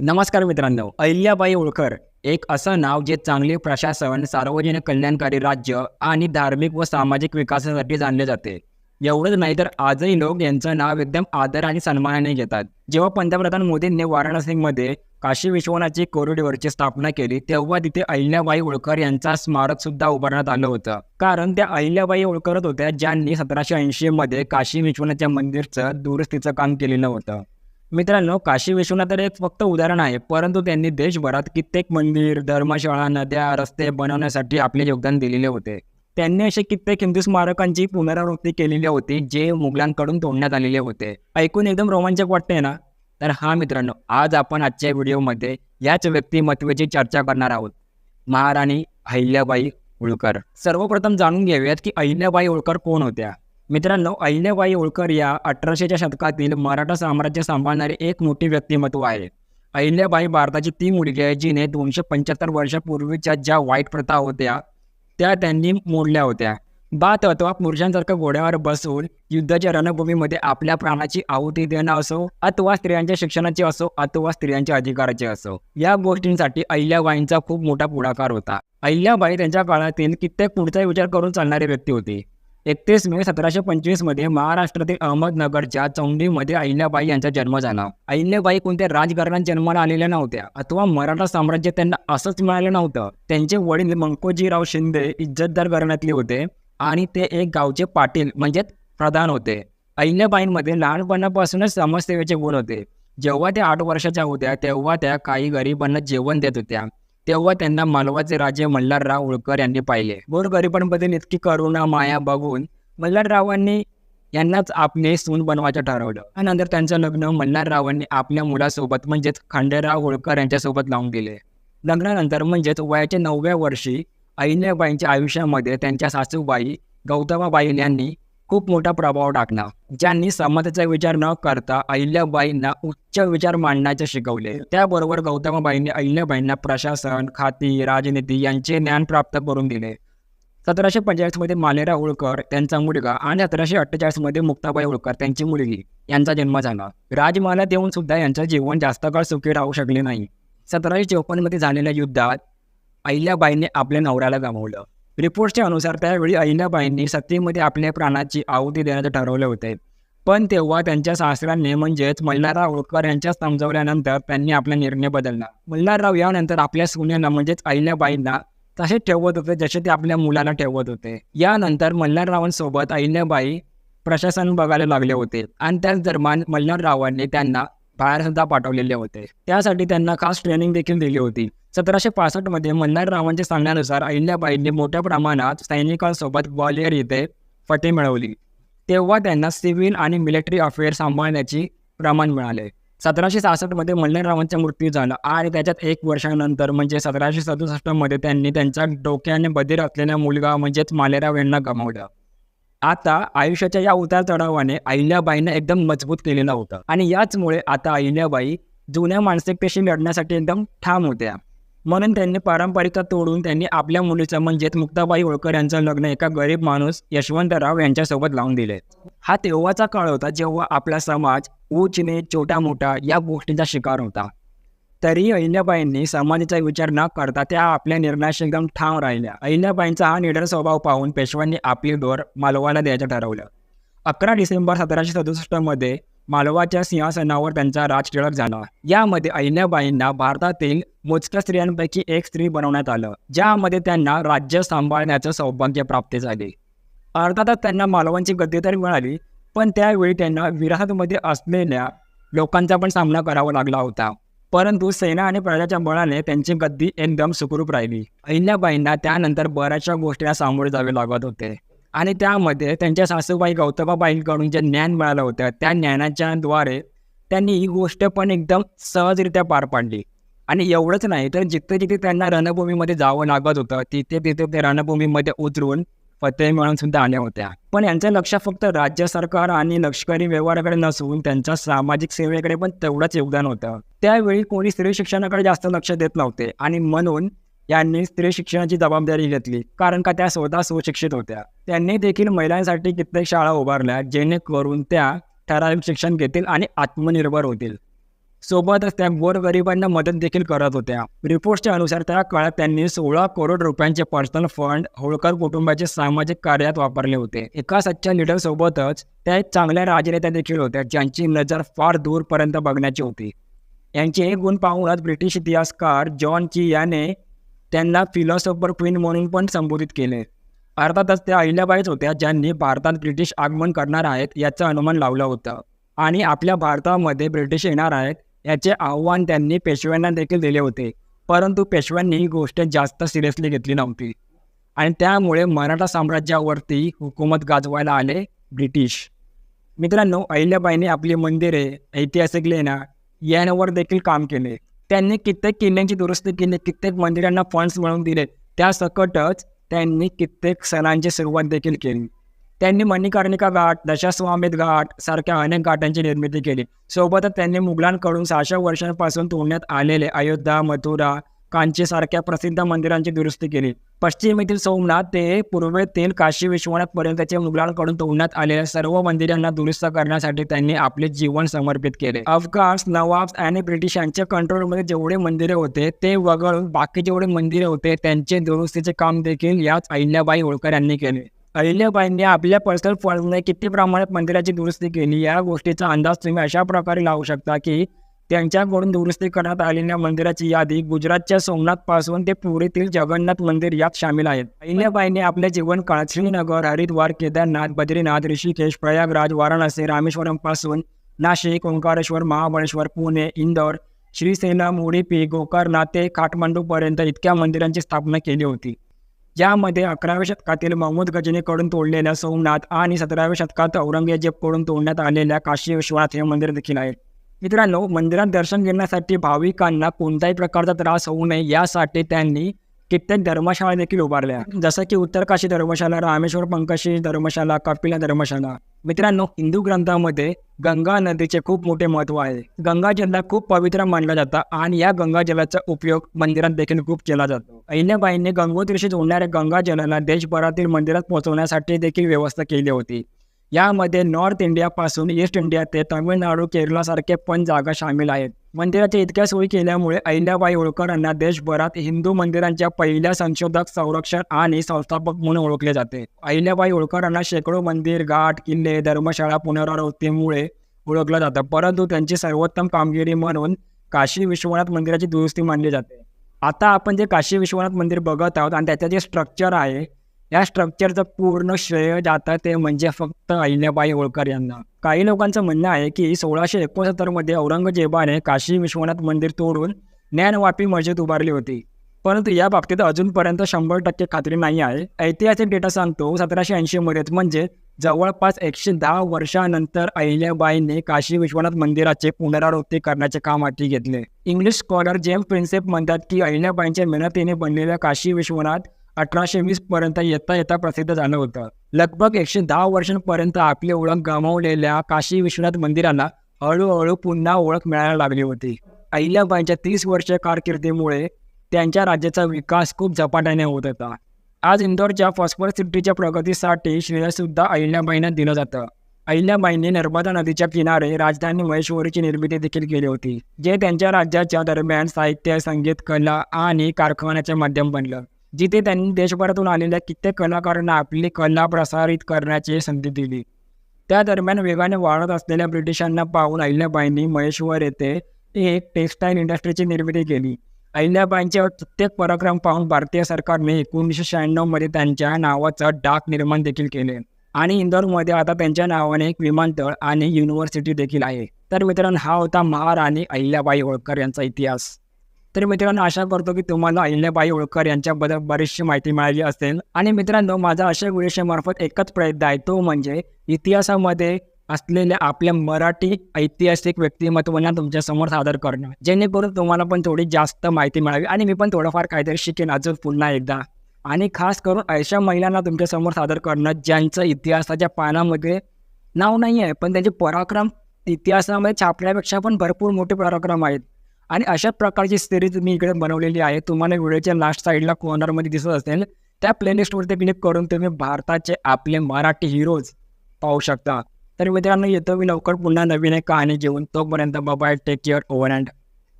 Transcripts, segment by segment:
नमस्कार मित्रांनो अहिल्याबाई होळकर एक असं नाव जे चांगले प्रशासन सार्वजनिक कल्याणकारी राज्य आणि धार्मिक व सामाजिक विकासासाठी जाणले जाते. एवढंच नाही तर आजही लोक यांचं नाव एकदम आदर आणि सन्मानाने घेतात. जेव्हा पंतप्रधान मोदींनी वाराणसीमध्ये काशी विश्वनाथची कोरिडोरची स्थापना केली तेव्हा तिथे अहिल्याबाई होळकर यांचा स्मारक सुद्धा उभारण्यात आलं होतं. कारण त्या अहिल्याबाई होळकरच होत्या ज्यांनी सतराशे ऐंशी मध्ये काशी विश्वनाथच्या मंदिरचं दुरुस्तीचं काम केलेलं होतं. मित्रांनो काशी विश्वनाथ तर एक फक्त उदाहरण आहे परंतु त्यांनी देशभरात कित्येक मंदिर धर्मशाळा नद्या रस्ते बनवण्यासाठी आपले योगदान दिलेले होते. त्यांनी असे कित्येक हिंदू स्मारकांची पुनरावृत्ती केलेली होती जे मुघलांकडून तोडण्यात आलेले होते. ऐकून एकदम रोमांचक वाटते ना? तर हा मित्रांनो आज आपण आजच्या व्हिडिओमध्ये याच व्यक्तिमत्वाची चर्चा करणार आहोत. महाराणी अहिल्याबाई होळकर. सर्वप्रथम जाणून घेऊयात की अहिल्याबाई होळकर कोण होत्या? मित्रांनो अहिल्याबाई होळकर या अठराशेच्या शतकातील मराठा साम्राज्य सांभाळणारे एक मोठे व्यक्तिमत्व आहे. अहिल्याबाई भारताची ती मुलगी आहे जिने दोनशे पंच्याहत्तर वर्षापूर्वीच्या ज्या वाईट प्रथा होत्या त्या त्यांनी मोडल्या होत्या. बात अथवा पुरुषांसारख्या घोड्यावर बसून युद्धाच्या रणभूमीमध्ये आपल्या प्राणाची आहुती देणं असो अथवा स्त्रियांच्या शिक्षणाची असो अथवा स्त्रियांच्या अधिकाराचे असो या गोष्टींसाठी अहिल्याबाईंचा खूप मोठा पुढाकार होता. अहिल्याबाई त्यांच्या काळातील कित्येक पुढचा विचार करून चालणारी व्यक्ती होती. एकतीस मे सतराशे पंचवीसमध्ये महाराष्ट्रातील अहमदनगरच्या चौंडीमध्ये अहिल्याबाई यांचा जन्म झाला. अहिल्याबाई कोणत्या राजकारणात जन्माला आलेल्या नव्हत्या अथवा मराठा साम्राज्य त्यांना असंच मिळालं नव्हतं? त्यांचे वडील मंकोजीराव शिंदे इज्जतदार घराण्यातले होते आणि ते एक गावचे पाटील म्हणजेच प्रधान होते. अहिल्याबाईंमध्ये लहानपणापासूनच समाजसेवेचे गुण होते. जेव्हा त्या आठ वर्षाच्या होत्या तेव्हा त्या काही गरिबांना जेवण देत होत्या. तेव्हा त्यांना मालवाचे राजे मल्हारराव होळकर यांनी पाहिले. गोरगरिबांबद्दल इतकी करुणा माया बघून मल्हाररावांनी यांनाच आपले सून बनवायचं ठरवलं. त्यानंतर त्यांचं लग्न मल्हाररावांनी आपल्या मुलासोबत म्हणजेच खांडेराव होळकर यांच्यासोबत लावून दिले. लग्नानंतर म्हणजेच वयाच्या नवव्या वर्षी अहिल्याबाईंच्या आयुष्यामध्ये त्यांच्या सासूबाई गौतमाबाई यांनी खूप मोठा प्रभाव टाकला ज्यांनी समाजाचा विचार न करता अहिल्याबाईंना उच्च विचार मांडण्याचे शिकवले. त्याबरोबर गौतमाबाईंनी अहिल्याबाईंना प्रशासन खाती राजनीती यांचे ज्ञान प्राप्त करून दिले. सतराशे पंचेचाळीसमध्ये मालेरा होळकर त्यांचा मुलगा आणि सतराशे अठ्ठेचाळीसमध्ये मुक्ताबाई होळकर त्यांची मुलगी यांचा जन्म झाला. राजमाला येऊन सुद्धा यांचं जीवन जास्त काळ सुखी राहू शकले नाही. सतराशे चौपन्नमध्ये झालेल्या युद्धात अहिल्याबाईंनी आपल्या नवऱ्याला गमावलं. रिपोर्टच्या अनुसार त्यावेळी अहिल्याबाईंनी सत्तेमध्ये आपल्या प्राणाची आहुती देण्याचे ठरवले होते. पण तेव्हा त्यांच्या सासऱ्यांनी म्हणजेच मल्हारराव होळकर यांच्या समजवल्यानंतर त्यांनी आपला निर्णय बदलला. मल्हारराव यानंतर आपल्या सुन्यांना म्हणजेच अहिल्याबाईंना तसेच ठेवत होते जसे ते आपल्या मुलाला ठेवत होते. यानंतर मल्हाररावांसोबत अहिल्याबाई प्रशासन बघायला लागले होते. आणि त्याच दरम्यान मल्हाररावांनी त्यांना बाहेर सुद्धा पाठवलेले होते. त्यासाठी त्यांना खास ट्रेनिंग देखील दिली होती. सतराशे पासष्टमध्ये मल्हाररावांच्या सांगण्यानुसार अहिल्याबाईंनी मोठ्या प्रमाणात सैनिकांसोबत ग्वालियर येथे फटे मिळवली. तेव्हा त्यांना सिव्हिल आणि मिलिटरी अफेअर सांभाळण्याची प्रमाण मिळाले. सतराशे सहासष्टमध्ये मल्हाररावांचा मृत्यू झाला आणि त्याच्यात एक वर्षानंतर म्हणजे सतराशे सदुसष्टमध्ये त्यांनी त्यांच्या डोक्याने बधीर असलेला मुलगा म्हणजेच मालेराव यांना गमावलं. आता आयुष्याच्या या उतार चढावाने अहिल्याबाईंना एकदम मजबूत केलेलं होतं. आणि याचमुळे आता अहिल्याबाई जुन्या मानसिकतेशी लढण्यासाठी एकदम ठाम होत्या. म्हणून त्यांनी पारंपरिकता तोडून त्यांनी आपल्या मुलीचं म्हणजेच मुक्ताबाई होळकर यांचं लग्न एका गरीब माणूस यशवंतराव यांच्यासोबत लावून दिले. हा तेव्हाचा काळ होता जेव्हा आपला समाज उच्च छोटा मोठा या गोष्टींचा शिकार होता. तरी अहिल्याबाईंनी समाजाचा विचार न करता त्या आपल्या निर्णयाशी एकदम ठाम राहिल्या. अहिल्याबाईंचा हा निडर स्वभाव पाहून पेशव्यांनी आपली डोर मालवाला द्यायचं ठरवलं. अकरा डिसेंबर सतराशे सदुसष्टमध्ये मालवाच्या सिंहासनावर त्यांचा राज टिळक झाला. यामध्ये अहिल्याबाईंना भारतातील मोजक्या स्त्रियांपैकी एक स्त्री बनवण्यात आलं ज्यामध्ये त्यांना राज्य सांभाळण्याचं सौभाग्य प्राप्त झाले. अर्थातच त्यांना मालवांची गद्दी तर मिळाली पण त्यावेळी त्यांना विरासतमध्ये असलेल्या लोकांचा पण सामना करावा लागला होता. परंतु सेना आणि प्रजाच्या बळाने त्यांची गद्दी एकदम सुखरूप राहिली. अहिल्याबाईंना त्यानंतर बऱ्याचशा गोष्टीला सामोरे जावे लागत होते. आणि त्यामध्ये त्यांच्या सासूबाई गौतमाबाईंकडून जे ज्ञान मिळालं होतं त्या ज्ञानाच्या द्वारे त्यांनी ही गोष्ट पण एकदम सहजरित्या पार पाडली. आणि एवढंच नाही तर जिथे जिथे त्यांना रणभूमीमध्ये जावं लागत होतं तिथे तिथे ते रणभूमीमध्ये उतरून फतेह मिळून सुद्धा आल्या होत्या. पण यांचं लक्ष फक्त राज्य सरकार आणि लष्करी व्यवहाराकडे नसून त्यांच्या सामाजिक सेवेकडे पण तेवढंच योगदान होतं. त्यावेळी कोणी स्त्री शिक्षणाकडे जास्त लक्ष देत नव्हते आणि म्हणून यांनी स्त्री शिक्षणाची जबाबदारी घेतली कारण का त्या स्वतः सुशिक्षित होत्या. त्यांनी देखील महिलांसाठी कित्येक शाळा उभारल्या जेणेकरून त्या ठराविक शिक्षण घेतील आणि आत्मनिर्भर होतील. सोबतच त्या गोरगरिबांना मदत देखील करत होत्या. रिपोर्टच्या अनुसार त्या काळात त्यांनी सोळा करोड रुपयांचे पर्सनल फंड होळकर कुटुंबाचे सामाजिक कार्यात वापरले होते. एका सच्च्या लिडर सोबतच त्या एक चांगल्या राजनेत्या देखील होत्या ज्यांची नजर फार दूरपर्यंत बघण्याची होती. यांचे हे गुण पाहूनच ब्रिटिश इतिहासकार जॉन ची याने त्यांना फिलॉसॉफर क्वीन म्हणून पण संबोधित केले. अर्थातच त्या अहिल्याबाईच होत्या ज्यांनी भारतात ब्रिटिश आगमन करणार आहेत याचं अनुमान लावलं होतं. आणि आपल्या भारतामध्ये ब्रिटिश येणार आहेत याचे आव्हान त्यांनी पेशव्यांना देखील दिले होते. परंतु पेशव्यांनी ही गोष्ट जास्त सिरियसली घेतली नव्हती. आणि त्यामुळे मराठा साम्राज्यावरती हुकूमत गाजवायला आले ब्रिटिश. मित्रांनो अहिल्याबाईंनी आपली मंदिरे ऐतिहासिक लेण्या यांवर देखील काम केले. त्यांनी कित्येक किल्ल्यांची दुरुस्ती केली कित्येक मंदिरांना फंड्स मिळवून दिले. त्यासकटच त्यांनी कित्येक सणांची सुरुवात देखील केली. त्यांनी मणिकर्णिका घाट दशाश्वामेध घाट सारख्या अनेक घाटांची निर्मिती केली. सोबतच त्यांनी मुघलांकडून सहाशे वर्षांपासून तोडण्यात आलेले अयोध्या मथुरा कांचीसारख्या प्रसिद्ध मंदिरांची दुरुस्ती केली. पश्चिमेतील सोमनाथ ते पूर्वेतील काशी विश्वनाथ पर्यंतचे मुघलांकडून तोडण्यात आलेल्या सर्व मंदिरांना दुरुस्त करण्यासाठी त्यांनी आपले जीवन समर्पित केले. अफगान्स नवाब्स आणि ब्रिटिशांच्या कंट्रोलमध्ये जेवढे मंदिरे होते ते वगळून बाकी जेवढे मंदिरे होते त्यांचे दुरुस्तीचे काम देखील याच अहिल्याबाई होळकर यांनी केले. अहिल्याबाईंनी आपल्या पर्सनल फंडने किती प्रमाणात मंदिराची दुरुस्ती केली? या गोष्टीचा अंदाज तुम्ही अशा प्रकारे लावू शकता की त्यांच्याकडून दुरुस्ती करण्यात आलेल्या मंदिराची यादी गुजरातच्या सोमनाथपासून ते पुरीतील जगन्नाथ मंदिर यात सामील आहेत. अहिल्याबाईंनी आपल्या जीवन काळात श्रीनगर हरिद्वार केदारनाथ बद्रीनाथ ऋषिकेश प्रयागराज वाराणसी रामेश्वरमपासून नाशिक ओंकारेश्वर महाबळेश्वर पुणे इंदौर श्रीसेलम उडुपी गोकर्णा ते काठमांडूपर्यंत इतक्या मंदिरांची स्थापना केली होती. ज्यामध्ये अकराव्या शतकातील महमूद गजनीकडून तोडलेल्या सोमनाथ आणि सतराव्या शतकात औरंगजेबकडून तोडण्यात आलेल्या काशी विश्वनाथ हे मंदिर देखील आहे. मित्रांनो मंदिरात दर्शन घेण्यासाठी भाविकांना कोणत्याही प्रकारचा त्रास होऊ नये यासाठी त्यांनी कित्येक धर्मशाळा देखील उभारल्या. जसं की उत्तर काशी धर्मशाला रामेश्वर पंकशी धर्मशाला कपिला धर्मशाला. मित्रांनो हिंदू ग्रंथामध्ये गंगा नदीचे खूप मोठे महत्त्व आहे. गंगा जलला खूप पवित्र मानलं जातं आणि या गंगा जलाचा उपयोग मंदिरात देखील खूप केला जातो. अहिल्याबाईंनी गंगोत्रीशी जोडणाऱ्या गंगा जलाला देशभरातील मंदिरात पोहोचवण्यासाठी देखील व्यवस्था केली होती. यामध्ये नॉर्थ इंडियापासून ईस्ट इंडिया ते तामिळनाडू केरळासारखे पण जागा सामील आहेत. मंदिराच्या इतक्या सोयी केल्यामुळे अहिल्याबाई होळकरांना देशभरात हिंदू मंदिरांच्या पहिल्या संशोधक संरक्षण आणि संस्थापक म्हणून ओळखले जाते. अहिल्याबाई होळकरांना शेकडो मंदिर घाट किल्ले धर्मशाळा पुनरावृत्तीमुळे ओळखलं जातं. परंतु त्यांची सर्वोत्तम कामगिरी म्हणून काशी विश्वनाथ मंदिराची दुरुस्ती मानली जाते. आता आपण जे काशी विश्वनाथ मंदिर बघत आहोत आणि त्याचं जे स्ट्रक्चर आहे या स्ट्रक्चरचं पूर्ण श्रेय जातं ते म्हणजे फक्त अहिल्याबाई होळकर यांना. काही लोकांचं म्हणणं आहे की सोळाशे एकोणसत्तरमध्ये औरंगजेबाने काशी विश्वनाथ मंदिर तोडून ज्ञानवापी मस्जिद उभारली होती. परंतु या बाबतीत अजूनपर्यंत शंभर टक्के खात्री नाही आहे. ऐतिहासिक डेटा सांगतो सतराशे ऐंशीमध्येच म्हणजे जवळपास एकशे दहा वर्षानंतर अहिल्याबाईंनी काशी विश्वनाथ मंदिराचे पुनरावृत्ती करण्याचे काम हाती घेतले. इंग्लिश स्कॉलर जेम्स प्रिन्सेप म्हणतात की अहिल्याबाईंच्या मेहनतीने बनलेल्या काशी विश्वनाथ अठराशे वीस पर्यंत येता येता प्रसिद्ध झालं होतं. लगभग एकशे दहा वर्षांपर्यंत आपली ओळख गमावलेल्या काशी विश्वनाथ मंदिराला हळूहळू पुन्हा ओळख मिळायला लागली होती. अहिल्याबाईंच्या तीस वर्ष कारकिर्दीमुळे त्यांच्या राज्याचा विकास खूप झपाट्याने होत होता. आज इंदोरच्या फॉस्फर सिटीच्या प्रगतीसाठी श्रेयसुद्धा अहिल्याबाईंना दिलं जातं. अहिल्याबाईंनी नर्मदा नदीच्या किनारे राजधानी महेश्वरीची निर्मिती देखील केली होती जे त्यांच्या राज्याच्या दरम्यान साहित्य संगीत कला आणि कारखान्याचे माध्यम बनलं. जिथे त्यांनी देशभरातून आलेल्या कित्येक कलाकारांना आपली कला प्रसारित करण्याची संधी दिली. त्या दरम्यान वेगाने वाढत असलेल्या ब्रिटिशांना पाहून अहिल्याबाईंनी महेश्वर येथे एक टेक्स्टाईल इंडस्ट्रीची निर्मिती केली. अहिल्याबाईंचे कित्येक पराक्रम पाहून भारतीय सरकारने एकोणीसशे शहाण्णवमध्ये त्यांच्या नावाचं डाक निर्माण देखील केले. आणि इंदोरमध्ये आता त्यांच्या नावाने एक विमानतळ आणि युनिव्हर्सिटी देखील आहे. तर मित्रांनो हा होता महाराणी अहिल्याबाई होळकर यांचा इतिहास. तर मित्रांनो आशा करतो की तुम्हाला अहिल्याबाई होळकर यांच्याबद्दल बरीचशी माहिती मिळाली असेल. आणि मित्रांनो माझा अशा विषयामार्फत एकच प्रयत्न आहे तो म्हणजे इतिहासामध्ये असलेल्या आपल्या मराठी ऐतिहासिक व्यक्तिमत्वांना तुमच्यासमोर सादर करणं. जेणेकरून तुम्हाला पण थोडी जास्त माहिती मिळावी आणि मी पण थोडंफार काहीतरी शिकेन अजून पुन्हा एकदा. आणि खास करून अशा महिलांना तुमच्यासमोर सादर करणं ज्यांचं इतिहासाच्या पानामध्ये नाव नाही आहे पण त्यांचे पराक्रम इतिहासामध्ये छापण्यापेक्षा पण भरपूर मोठे पराक्रम आहेत. आणि अशा प्रकारची सिरीज मी इकडे बनवलेली आहे. तुम्हाला व्हिडिओच्या लास्ट साईडला कॉर्नरमध्ये दिसत असेल त्या प्लेलिस्टवरती क्लिक करून तुम्ही भारताचे आपले मराठी हिरोज पाहू शकता. तर मित्रांनो येतो मी लवकर पुन्हा नवीन एक कहाणी घेऊन. तोपर्यंत mobile take care over and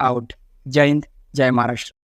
out जय हिंद जय महाराष्ट्र.